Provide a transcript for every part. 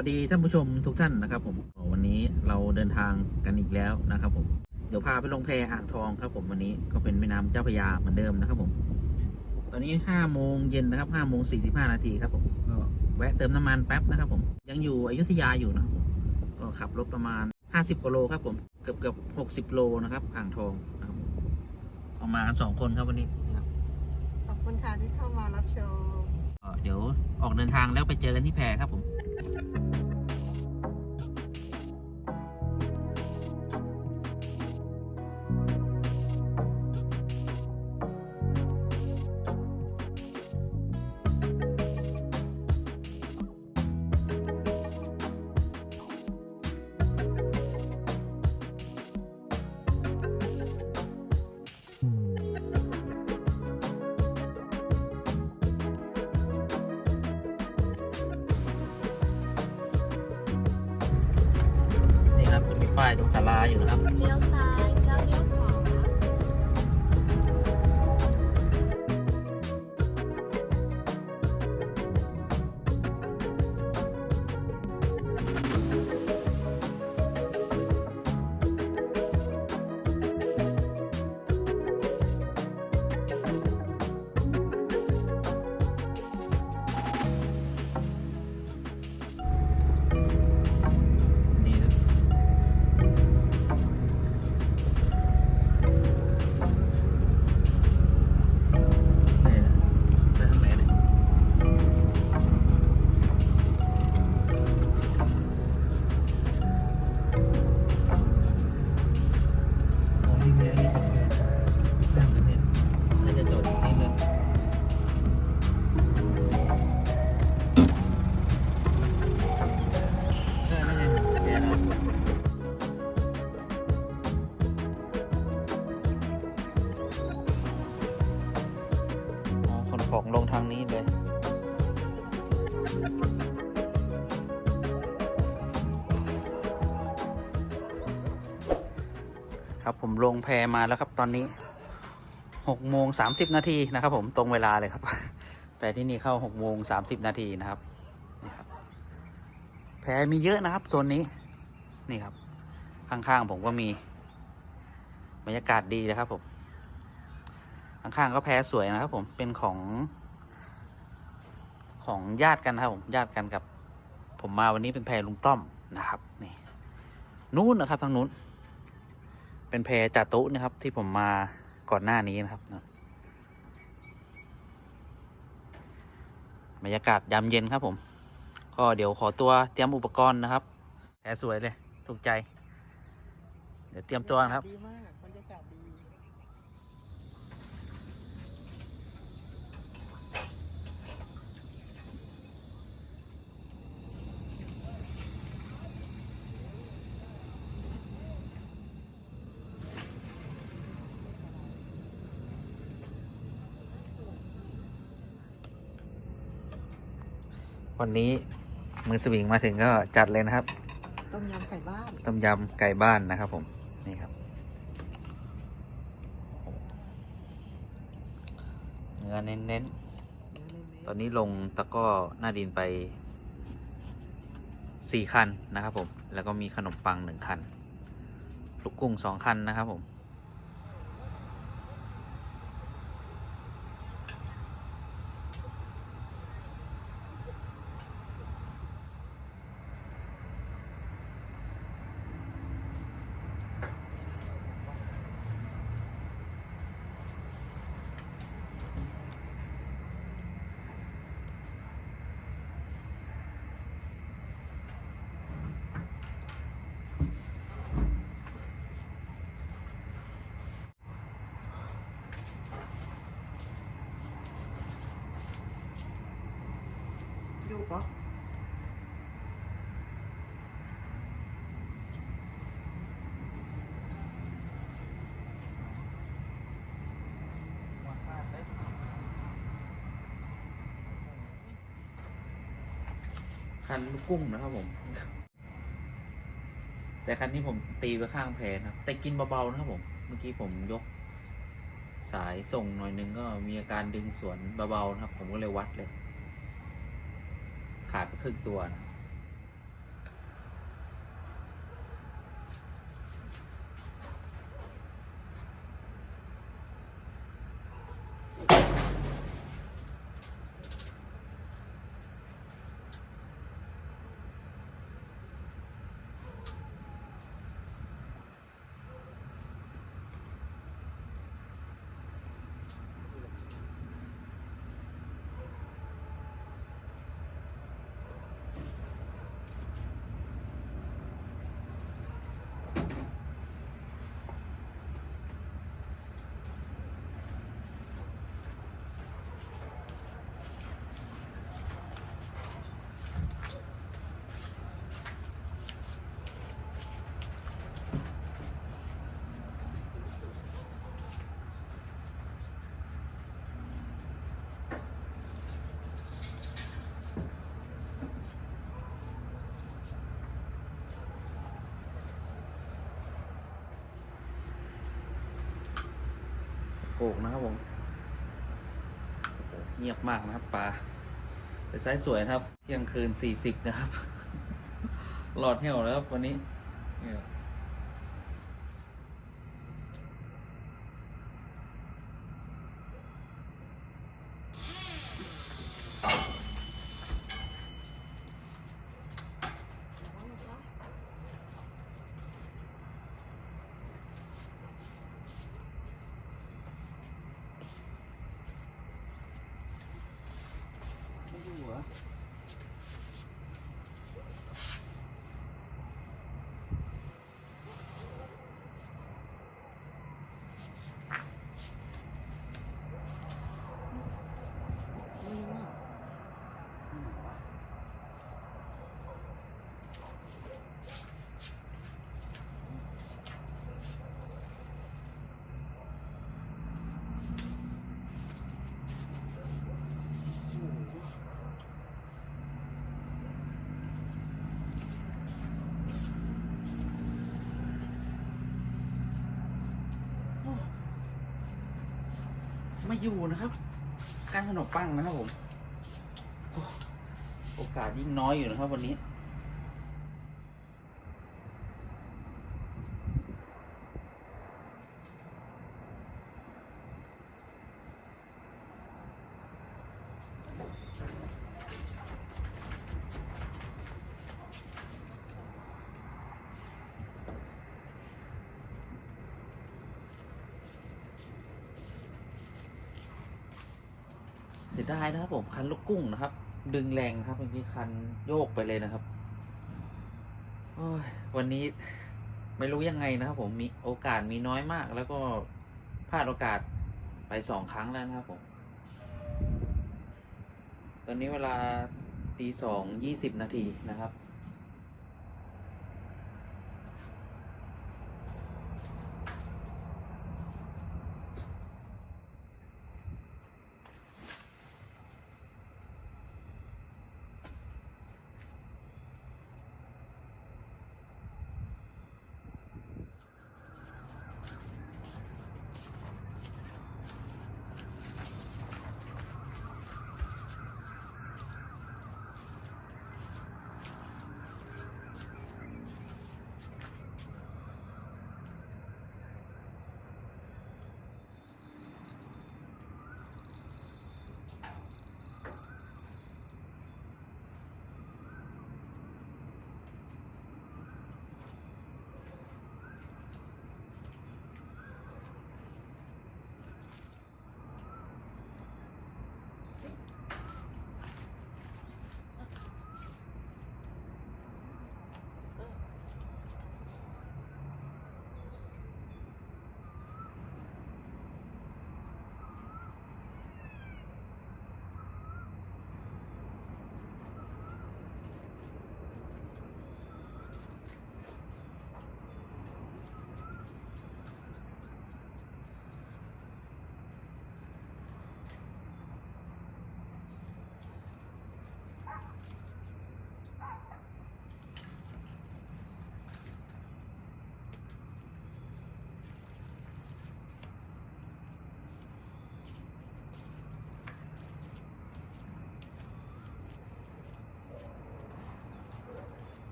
วัสดีท่านผู้ชมทุกท่านนะครับ ผมวันนี้เราเดินทางกันอีกแล้วนะครับ ผมเดี๋ยวพาไปลงแพอ่างทองครับ ผมวันนี้ก็เป็นแม่น้ำเจ้าพระยาเหมือนเดิมนะครับ ผม ตอนนี้ห้าโมงเย็นนะครับห้าโมงสี่สิบห้านาทีครับ ผมก็แวะเติมน้ำมันแป๊บนะครับ ผมยังอยู่อยุธยาอยู่นะครับผมก็ขับรถประมาณห้าสิบกิโลครับ ผมเกือบเกือบหกสิบโลนะครับ อ่างทองนะครับผมเอามากันสองคนครับวันนี้นะครับขอบคุณค่ะที่เข้ามารับชมก็เดี๋ยวออกเดินทางแล้วไปเจอกันที่แพครับผม ป้ายตรงศาลาอยู่นะครับเลี้ยวซ้าย ลงแพมาแล้วครับ ตอนนี้หกโมงสามสิบนาทีนะครับ ผมตรงเวลาเลยครับแพที่นี่เข้าหกโมงสามสิบนาทีนะครับนี่ครับ แพมีเยอะนะครับโซนนี้ นี่ครับ ข้างๆผมก็มีบรรยากาศดีนะครับ ผม ข้างๆก็แพสวยนะครับ ผมเป็นของ ของญาติกันนะครับผมญาติกันกับ ผมมาวันนี้เป็นแพลุงต้อมนะครับ นี่นู้นนะครับทางนู้น เป็นแพจาตุนะครับ ที่ผมมาก่อนหน้านี้นะครับบรรยากาศยามเย็นครับผม ก็เดี๋ยวขอตัวเตรียมอุปกรณ์นะครับแพสวยเลย ถูกใจ เดี๋ยวเตรียมตัวนะครับ วันนี้มือสวิงมาถึงก็จัดเลยนะครับ ต้มยำไก่บ้าน ต้มยำไก่บ้านนะครับผม นี่ครับ เนื้อเน้นๆ ตอนนี้ลงตะกร้อหน้าดินไปสี่คันนะครับผม แล้วก็มีขนมปังหนึ่งคัน ลูกกุ้งสองคันนะครับผม อยู่ปะคันลูกกุ้งนะครับผม แต่คันนี้ผมตีไปข้างแพนะครับ แต่กินเบาๆนะครับผม เมื่อกี้ผมยก สายส่งหน่อยนึงก็มีอาการดึงสวนเบาๆนะครับ ผมก็เลยวัดเลย ขาดไปครึ่งตัวนะ โกกนะครับผมเงียบมากนะครับปลาแต่ไซส์สวยนะครับ เที่ยงคืนสี่สิบนะครับ หลอดเหี่ยวแล้วครับวันนี้ ไม่อยู่นะครับ การขนมปังนะครับผม โอ้โอกาสยิ่งน้อยอยู่นะครับวันนี้ นะครับ ผมคันลูกกุ้งนะครับ ดึงแรงครับเมื่อกี้คันโยกไปเลยนะครับวันนี้ไม่รู้ยังไงนะครับ ผมมีโอกาสมีน้อยมาก แล้วก็พลาดโอกาสไปสองครั้งแล้วนะครับผม ตอนนี้เวลาตีสองยี่สิบนาทีนะครับ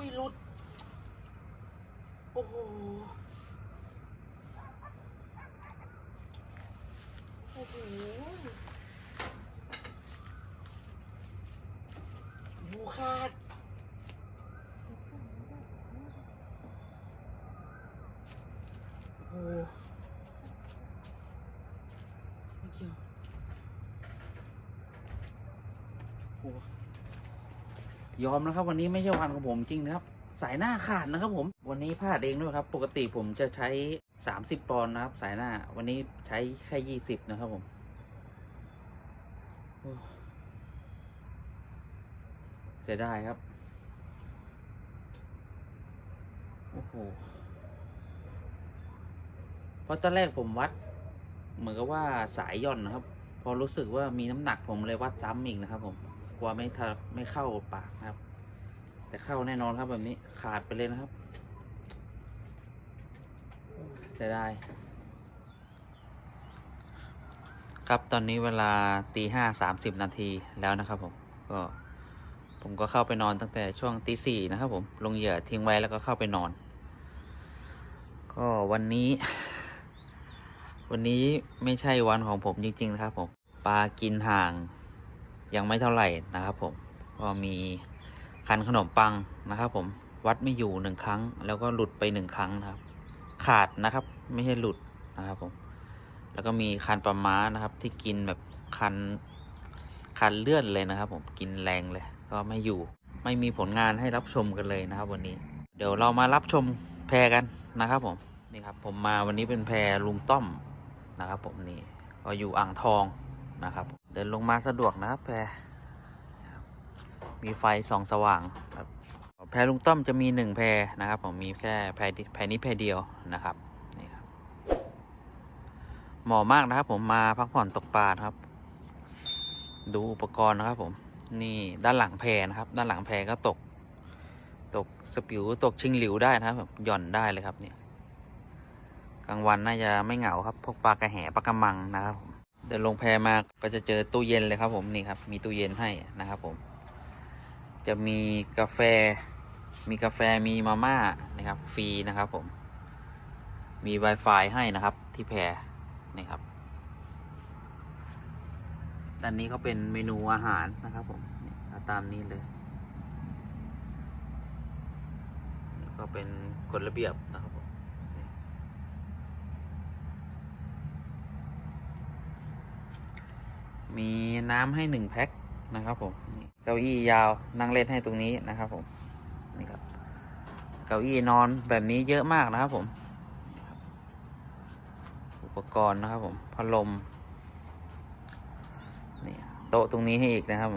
อุ้ยหลุด โอ้โห โอ้โหหมูขาด โอ้โหไม่เกี่ยวโอ้โห ยอมนะครับ วันนี้ไม่ใช่วันของผมจริงนะครับ สายหน้าขาดนะครับผม วันนี้พลาดเองด้วยครับ ปกติผมจะใช้ 30 ปอนด์นะครับ สายหน้า วันนี้ใช้แค่ 20 นะครับผมเสียดายครับ โอ้โห เพราะตอนแรกผมวัด เหมือนกับว่าสายย่อนนะครับ พอรู้สึกว่ามีน้ำหนักผมเลยวัดซ้ำอีกนะครับผม กลัวไม่ทะไม่เข้าปากนะครับ แต่เข้าแน่นอนครับแบบนี้ขาดไปเลยนะครับเสียดายครับตอนนี้เวลาตีห้าสามสิบนาทีแล้วนะครับผมก็ผมก็เข้าไปนอนตั้งแต่ช่วงตีสี่นะครับผมลงเหยื่อทิ้งไว้แล้วก็เข้าไปนอน ก็วันนี้ วันนี้ไม่ใช่วันของผมจริง ๆ นะครับผมปลากินห่าง ยังไม่เท่าไหร่นะครับผมก็มีคันขนมปังนะครับผมวัดไม่อยู่หนึ่งครั้ง แล้วก็หลุดไปหนึ่งครั้งนะครับ ขาดนะครับไม่ใช่หลุดนะครับผมแล้วก็มีคันปลาม้านะครับ ที่กินแบบคันคันเลื่อดเลยนะครับ ผมกินแรงเลย ก็ไม่อยู่ไม่มีผลงานให้รับชมกันเลยนะครับ วันนี้ เดี๋ยวเรามารับชมแพรกันนะครับผมนี่ครับผมมาวันนี้เป็นแพรลุงต้อมนะครับ ผมนี่ก็อยู่อ่างทองนะครับ เดินลงมาสะดวกนะครับแพรมีไฟส่องสว่างครับแพรลุงต้อมจะมีหนึ่งแพรนะครับ ผมมีแค่แพรแพรนี้แพรเดียวนะครับนี่ครับเหมาะมากนะครับ ผมมาพักผ่อนตกปลาครับ ดูอุปกรณ์นะครับ ผมนี่ด้านหลังแพรนะครับ ด้านหลังแพรก็ตก ตกสปิวตกชิงหลิวได้นะครับแบบหย่อนได้เลยครับเนี่ยกลางวันน่าจะไม่เหงาครับพวกปลากระแหปลากระมังนะครับ ผมเดินลงแพมาก็จะเจอตู้เย็นเลยครับผมนี่ครับ มีตู้เย็นให้นะครับผม จะมีกาแฟ มีกาแฟมีมาม่านะครับฟรีนะครับผม มี Wi-Fi ให้นะครับที่แพนี่ครับด้านนี้ก็เป็นเมนูอาหารนะครับผมเอาตามนี้เลยแล้วก็เป็นกฎระเบียบนะครับผมนี่ มีน้ำให้หนึ่งแพ็คนะครับผมเก้าอี้ยาวนั่งเล่นให้ตรงนี้นะครับผมนี่ครับเก้าอี้นอนแบบนี้เยอะมากนะครับผม อุปกรณ์นะครับผมพัดลมนี่โต๊ะตรงนี้ให้อีกนะครับ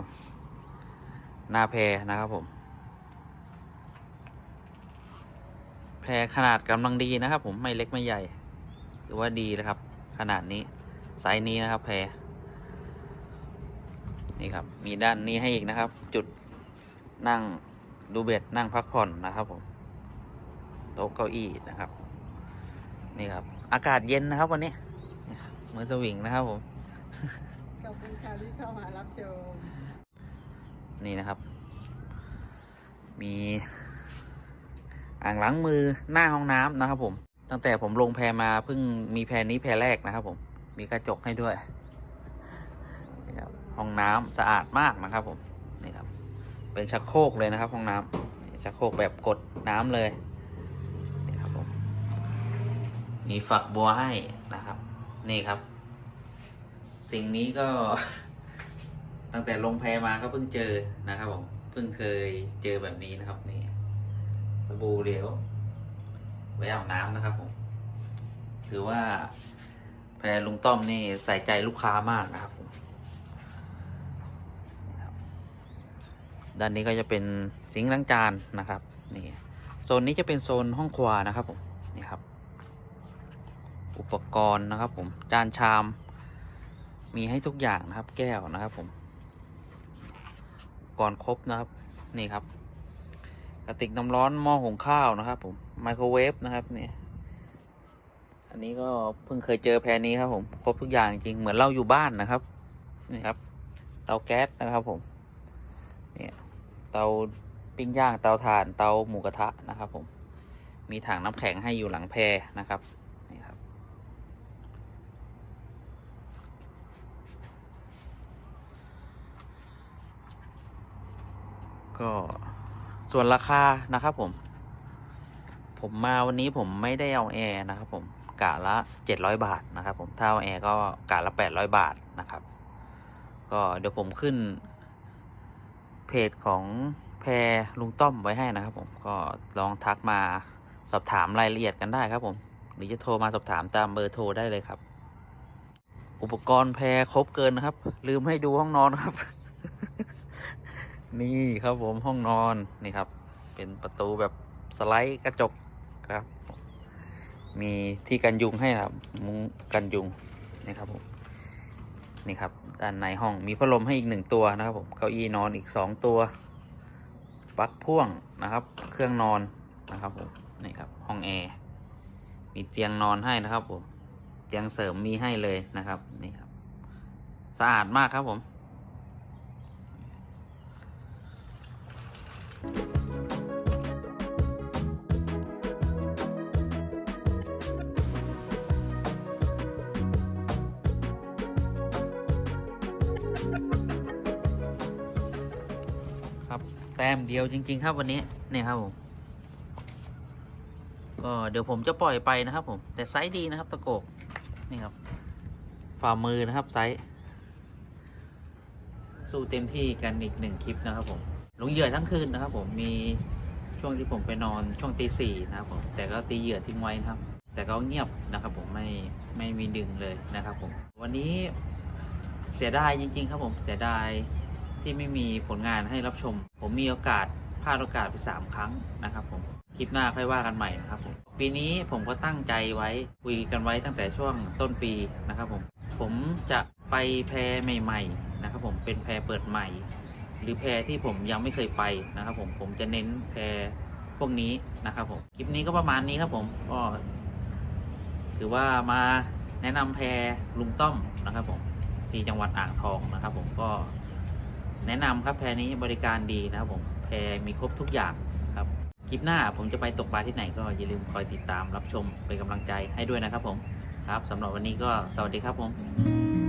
หน้าแพรนะครับผม แพรขนาดกำลังดีนะครับผมไม่เล็กไม่ใหญ่ หรือว่าดีนะครับ ขนาดนี้ไซส์นี้นะครับแพร นี่ครับ มีด้านนี้ให้อีกนะครับ จุดนั่งดูเบ็ดนั่งพักผ่อนนะครับผมโต๊ะเก้าอี้นะครับ นี่ครับ อากาศเย็นนะครับวันนี้นี่ครับเหมือนสวิงนะครับผมขอบคุณค่ะที่เข้ามารับชมนี่นะครับ มีอ่างล้างมือหน้าห้องน้ำนะครับผม ตั้งแต่ผมลงแพมาเพิ่งมีแพนี้แพแรกนะครับผม มีกระจกให้ด้วยนี่ครับ ห้องน้ำสะอาดมากนะครับผมนี่ครับ เป็นชักโครกเลยนะครับ ห้องน้ำนี่ชักโครกแบบกดน้ำเลยนี่ครับผมมีฝักบัวให้นะครับ นี่ครับ สิ่งนี้ก็ ตั้งแต่ลงแพมาก็เพิ่งเจอนะครับผมเพิ่งเคยเจอแบบนี้นะครับนี่สบู่เหลวไว้อาบน้ำนะครับผมถือว่าแพรลุงต้อมนี่ใส่ใจลูกค้ามากนะครับผมนี่ครับ ด้านนี้ก็จะเป็นสิงค์ล้างจานนะครับนี่โซนนี้จะเป็นโซนห้องครัวนะครับผมนี่ครับ อุปกรณ์นะครับผมจานชาม มีให้ทุกอย่างนะครับ แก้วนะครับผมก่อนครบนะครับนี่ครับกระติกน้ำร้อนหม้อหุงข้าวนะครับผมไมโครเวฟนะครับเนี่ยอันนี้ก็เพิ่งเคยเจอแพรนี้ครับผมครบทุกอย่างจริงเหมือนเราอยู่บ้านนะครับนี่ครับ เตาแก๊สนะครับผมเนี่ย เตาปิ้งย่างเตาถ่านเตาหมูกระทะนะครับ ผม มีถังน้ำแข็งให้อยู่หลังแพรนะครับนี่ครับ ก็ส่วนราคานะครับผม ผมมาวันนี้ผมไม่ได้เอาแอร์นะครับ ผมกะละเจ็ดร้อยบาทนะครับ ผมถ้าเอาแอร์ก็กะละแปดร้อยบาทนะครับ ก็เดี๋ยวผมขึ้น เพจของแพรลุงต้อมไว้ให้นะครับผมก็ลองทักมาสอบถามรายละเอียดกันได้ครับผม หรือจะโทรมาสอบถามตามเบอร์โทรได้เลยครับ อุปกรณ์แพรครบเกินนะครับ ลืมให้ดูห้องนอนครับ นี่ครับผมห้องนอนนี่ครับ เป็นประตูแบบสไลด์กระจกครับ มีที่กันยุงให้นะครับ มุ้งกันยุงนี่ครับผม นี่ครับด้านในห้องมีพัดลมให้อีกหนึ่งตัวนะครับผมเก้าอี้นอนอีกสองตัวปลั๊กพ่วงนะครับ เครื่องนอนนะครับผมนี่ครับห้องแอร์มีเตียงนอนให้นะครับผมเตียงเสริมมีให้เลยนะครับนี่ครับสะอาดมากครับผมครั มเดียวจริง ๆ ครับวันนี้เนี่ยครับผมก็เดี๋ยวผมจะปล่อยไปนะครับผม แต่ไซส์ดีนะครับตะโกกนี่ครับฝ่ามือนะครับไซส์สู้เต็มที่กันอีกหนึ่งคลิปนะครับผมลงเหยื่อทั้งคืนนะครับ ผมมีช่วงที่ผมไปนอนช่วงตีสี่นะครับผมแต่ก็ตีเหยื่อทิ้งไว้นะครับ แต่ก็เงียบนะครับ ผมไม่ไม่มีดึงเลยนะครับ ผม วันนี้เสียดายจริง ๆ ครับผมเสียดาย ที่ไม่มีผลงานให้รับชม ผมมีโอกาสพลาดโอกาสไป 3 ครั้งนะครับผมคลิปหน้าค่อยว่ากันใหม่นะครับผมปีนี้ผมก็ตั้งใจไว้คุยกันไว้ตั้งแต่ช่วงต้นปีนะครับผมผมจะไปแพรใหม่ ๆ นะครับ ผมเป็นแพรเปิดใหม่ หรือแพรที่ผมยังไม่เคยไปนะครับผมผมจะเน้นแพรพวกนี้นะครับผมคลิปนี้ก็ประมาณนี้ครับผมก็ถือว่ามาแนะนำแพรลุงต้อมนะครับผมที่จังหวัดอ่างทองนะครับผมก็ แนะนำครับแพรนี้บริการดีนะครับผมแพรมีครบทุกอย่างครับคลิปหน้าผมจะไปตกปลาที่ไหนก็อย่าลืมคอยติดตามรับชมเป็นกำลังใจให้ด้วยนะครับผมครับสำหรับวันนี้ก็สวัสดีครับผม